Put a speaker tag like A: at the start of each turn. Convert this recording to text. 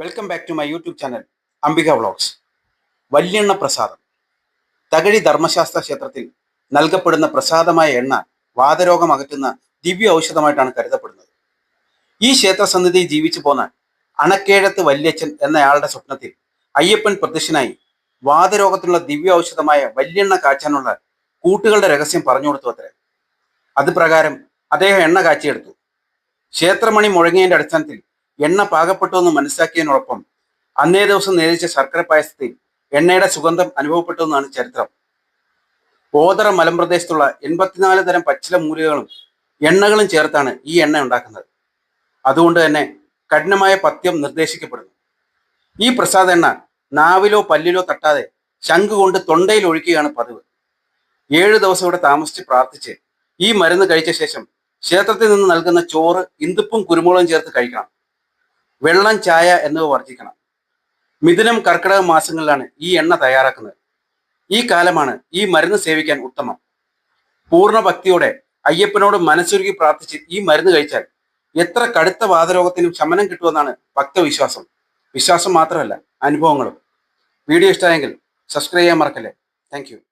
A: Welcome back to my YouTube channel Ambika vlogs വല്യെണ്ണ പ്രസാദം. തകഴി ധർമ്മശാസ്ത്ര ക്ഷേത്രത്തിൽ നൽകപ്പെടുന്ന പ്രസാദമായ എണ്ണ വാതരോഗം അകറ്റുന്ന ദിവ്യ ഔഷധമായിട്ടാണ് കരുതപ്പെടുന്നത്. ഈ ക്ഷേത്ര സന്നിധി ജീവിച്ചു പോന്ന അണക്കേഴത്ത് വല്യച്ഛൻ എന്നയാളുടെ സ്വപ്നത്തിൽ അയ്യപ്പൻ പ്രത്യക്ഷനായി വാതരോഗത്തിനുള്ള ദിവ്യ ഔഷധമായ വല്യെണ്ണ കാച്ചാനുള്ള കൂട്ടുകളുടെ രഹസ്യം പറഞ്ഞു കൊടുത്തു അത്രേ. അത് പ്രകാരം അദ്ദേഹം എണ്ണ കാച്ചിയെടുത്തു. ക്ഷേത്രമണി മുഴങ്ങിയതിന്റെ അടിസ്ഥാനത്തിൽ എണ്ണ പാകപ്പെട്ടു എന്ന് മനസ്സിലാക്കിയതിനോടൊപ്പം അന്നേ ദിവസം നേരിച്ച ശർക്കര പായസത്തിൽ എണ്ണയുടെ സുഗന്ധം അനുഭവപ്പെട്ടു എന്നാണ് ചരിത്രം. ഓതറ മലമ്പ്രദേശത്തുള്ള എൺപത്തിനാല് തരം പച്ചില മൂലികകളും എണ്ണകളും ചേർത്താണ് ഈ എണ്ണ ഉണ്ടാക്കുന്നത്. അതുകൊണ്ട് തന്നെ കഠിനമായ പത്യം നിർദ്ദേശിക്കപ്പെടുന്നു. ഈ പ്രസാദ എണ്ണ നാവിലോ പല്ലിലോ തട്ടാതെ ശംഖ് കൊണ്ട് തൊണ്ടയിൽ ഒഴിക്കുകയാണ് പതിവ്. ഏഴു ദിവസം ഇവിടെ താമസിച്ച് പ്രാർത്ഥിച്ച് ഈ മരുന്ന് കഴിച്ച ശേഷം ക്ഷേത്രത്തിൽ നിന്ന് നൽകുന്ന ചോറ് ഇന്ദുപ്പും കുരുമുളകും ചേർത്ത് കഴിക്കണം. വെള്ളം ചായ എന്നിവ വർജിക്കണം മിഥുനം കർക്കിടക മാസങ്ങളിലാണ് ഈ എണ്ണ തയ്യാറാക്കുന്നത്. ഈ കാലമാണ് ഈ മരുന്ന് സേവിക്കാൻ ഉത്തമം. പൂർണ ഭക്തിയോടെ അയ്യപ്പനോട് മനസ്സൊരുക്കി പ്രാർത്ഥിച്ച് ഈ മരുന്ന് കഴിച്ചാൽ എത്ര കടുത്ത വാതരോഗത്തിനും ശമനം കിട്ടുമെന്നാണ് ഭക്തവിശ്വാസം. വിശ്വാസം മാത്രമല്ല അനുഭവങ്ങളും. വീഡിയോ ഇഷ്ടമായെങ്കിൽ സബ്സ്ക്രൈബ് ചെയ്യാൻ മറക്കല്ലേ. താങ്ക്